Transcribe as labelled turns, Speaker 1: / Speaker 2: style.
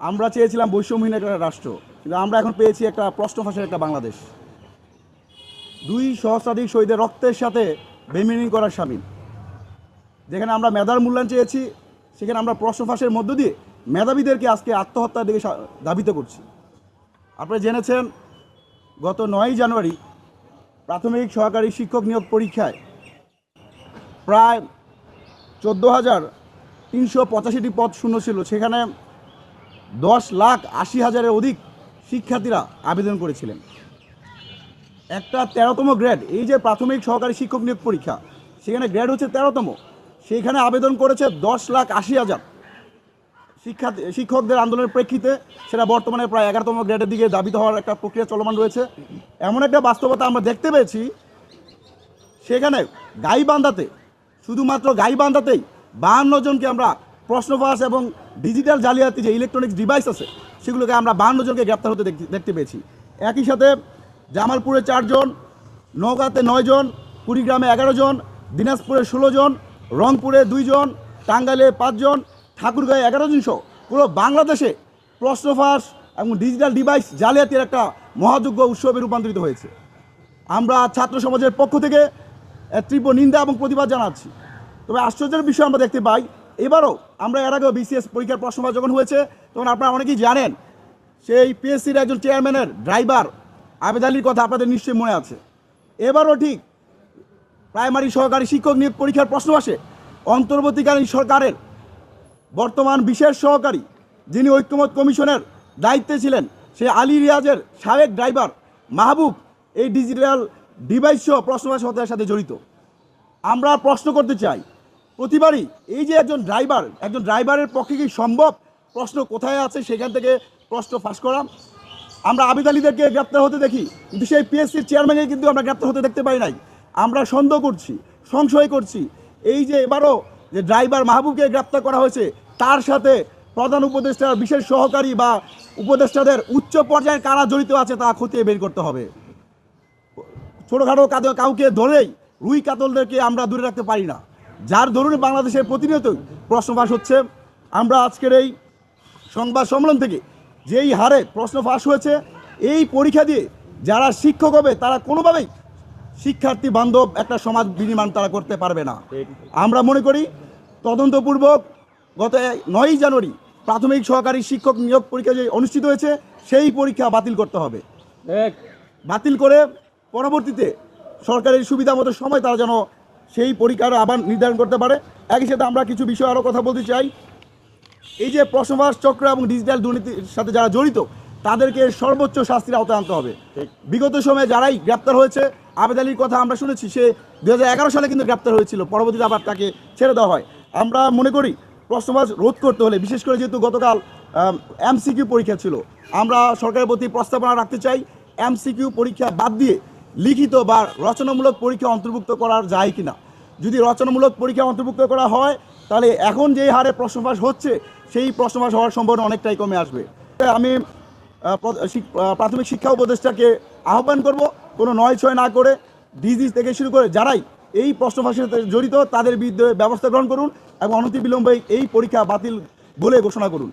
Speaker 1: আমরা চেয়েছিলাম বৈষম্যহীন একটা রাষ্ট্র, কিন্তু আমরা এখন পেয়েছি একটা প্রশ্ন ফাঁসের একটা বাংলাদেশ। দুই সহস্রাধিক শহীদের রক্তের সাথে বেমিনি করার সামিল। যেখানে আমরা মেধার মূল্যায়ন চেয়েছি, সেখানে আমরা প্রশ্ন ফাঁসের মধ্য দিয়ে মেধাবীদেরকে আজকে আত্মহত্যার দিকে ধাবিত করছি। আপনারা জেনেছেন, গত নয়ই জানুয়ারি প্রাথমিক সহকারী শিক্ষক নিয়োগ পরীক্ষায় প্রায় চোদ্দ হাজার তিনশো পঁচাশিটি পদ শূন্য ছিল। সেখানে দশ লাখ আশি হাজারের অধিক শিক্ষার্থীরা আবেদন করেছিলেন। একটা তেরোতম গ্রেড, এই যে প্রাথমিক সহকারী শিক্ষক নিয়োগ পরীক্ষা, সেখানে গ্রেড হচ্ছে তেরোতম। সেখানে আবেদন করেছে দশ লাখ আশি হাজার। শিক্ষা শিক্ষকদের আন্দোলনের প্রেক্ষিতে সেটা বর্তমানে প্রায় এগারোতম গ্রেডের দিকে দাবিত হওয়ার একটা প্রক্রিয়া চলমান রয়েছে। এমন একটা বাস্তবতা আমরা দেখতে পেয়েছি, সেখানে গাইবান্ধাতে, শুধুমাত্র গাইবান্ধাতেই বাহান্ন জনকে আমরা প্রশ্নফাঁস এবং ডিজিটাল জালিয়াতি যে ইলেকট্রনিক্স ডিভাইস আছে, সেগুলোকে আমরা বাহান্ন জনকে গ্রেপ্তার হতে দেখতে- পেয়েছি। একই সাথে জামালপুরে চারজন নওগাঁতে নয়জন কুড়িগ্রামে এগারো জন, দিনাজপুরে ষোলো জন, রংপুরে দুইজন টাঙ্গাইলে পাঁচজন ঠাকুরগাঁয়ে এগারো জন সহ পুরো বাংলাদেশে প্রশ্নফাঁস এবং ডিজিটাল ডিভাইস জালিয়াতির একটা মহাযোগ্য উৎসবে রূপান্তরিত হয়েছে। আমরা ছাত্র সমাজের পক্ষ থেকে তীব্র নিন্দা এবং প্রতিবাদ জানাচ্ছি। তবে আশ্চর্যের বিষয় আমরা দেখতে পাই এবারও আমরা এর আগেও বিসিএস পরীক্ষার প্রশ্নফল যখন হয়েছে, তখন আপনারা অনেকেই জানেন, সেই পিএসসির একজন চেয়ারম্যানের ড্রাইভার আবেদ আলীর কথা আপনাদের নিশ্চয়ই মনে আছে। এবারও ঠিক প্রাইমারি সহকারী শিক্ষক নিয়োগ পরীক্ষার প্রশ্ন আসে, অন্তর্বর্তীকালীন সরকারের বর্তমান বিশেষ সহকারী যিনি ঐক্যমত কমিশনের দায়িত্বে ছিলেন, সে আলী রিয়াজের সাবেক ড্রাইভার মাহবুব, এই ডিজিটাল ডিভাইস সহ প্রশ্নবাস হত্যার সাথে জড়িত। আমরা প্রশ্ন করতে চাই প্রতিবারই এই যে একজন ড্রাইভার, একজন ড্রাইভারের পক্ষে কি সম্ভব? প্রশ্ন কোথায় আছে? সেখান থেকে প্রশ্ন ফাঁস করা। আমরা আবিদ আলীদেরকে গ্রেপ্তার হতে দেখি, কিন্তু সেই পিএসসির চেয়ারম্যানকে কিন্তু আমরা গ্রেপ্তার হতে দেখতে পাই নাই। আমরা সন্দেহ করছি, সংশয় করছি। এই যে এবারও যে ড্রাইভার মাহবুবকে গ্রেপ্তার করা হয়েছে, তার সাথে প্রধান উপদেষ্টার বিশেষ সহকারী বা উপদেষ্টাদের উচ্চ পর্যায়ে কারা জড়িত আছে তা খতিয়ে বের করতে হবে। ছোটোখাটো কাউকে ধরেই রুই কাতলদেরকে আমরা দূরে রাখতে পারি না। যার ধরুন বাংলাদেশের প্রতিনিয়তই প্রশ্ন ফাঁস হচ্ছে। আমরা আজকের এই সংবাদ সম্মেলন থেকে যেই হারে প্রশ্ন ফাঁস হয়েছে এই পরীক্ষা দিয়ে যারা শিক্ষক হবে তারা কোনোভাবেই শিক্ষার্থী বান্ধব একটা সমাজ বিনির্মাণ তারা করতে পারবে না। আমরা মনে করি তদন্তপূর্বক গত নয়ই জানুয়ারি প্রাথমিক সহকারী শিক্ষক নিয়োগ পরীক্ষা যে অনুষ্ঠিত হয়েছে সেই পরীক্ষা বাতিল করতে হবে। বাতিল করে পরবর্তীতে সরকারের সুবিধা মতো সময় তারা যেন সেই পরীক্ষার আবার নির্ধারণ করতে পারে। একই সাথে আমরা কিছু বিষয় আরও কথা বলতে চাই। এই যে প্রশ্নবাস চক্র এবং ডিজিটাল দুর্নীতির সাথে যারা জড়িত, তাদেরকে সর্বোচ্চ শাস্তির আওতায় আনতে হবে। বিগত সময়ে যারাই গ্রেপ্তার হয়েছে, আবেদ আলীর কথা আমরা শুনেছি, সে দু হাজার এগারো সালে কিন্তু গ্রেপ্তার হয়েছিল, পরবর্তীতে আবার তাকে ছেড়ে দেওয়া হয়। আমরা মনে করি প্রশ্নবাস রোধ করতে হলে, বিশেষ করে যেহেতু গতকাল এমসিকিউ পরীক্ষা ছিল, আমরা সরকারের প্রতি প্রস্তাবনা রাখতে চাই, এমসিকিউ পরীক্ষা বাদ দিয়ে লিখিত বা রচনামূলক পরীক্ষা অন্তর্ভুক্ত করার যায় কিনা। যদি রচনামূলক পরীক্ষা অন্তর্ভুক্ত করা হয়, তাহলে এখন যেই হারে প্রশ্নবাস হচ্ছে, সেই প্রশ্নবাস হওয়ার সম্ভাবনা অনেকটাই কমে আসবে। আমি প্রাথমিক শিক্ষা উপদেষ্টাকে আহ্বান করব, কোনো নয় ছয় না করে ডিজি থেকে শুরু করে যারাই এই প্রশ্নফাঁসের সাথে জড়িত, তাদের বিরুদ্ধে ব্যবস্থা গ্রহণ করুন এবং অনতিবিলম্বে এই পরীক্ষা বাতিল বলে ঘোষণা করুন।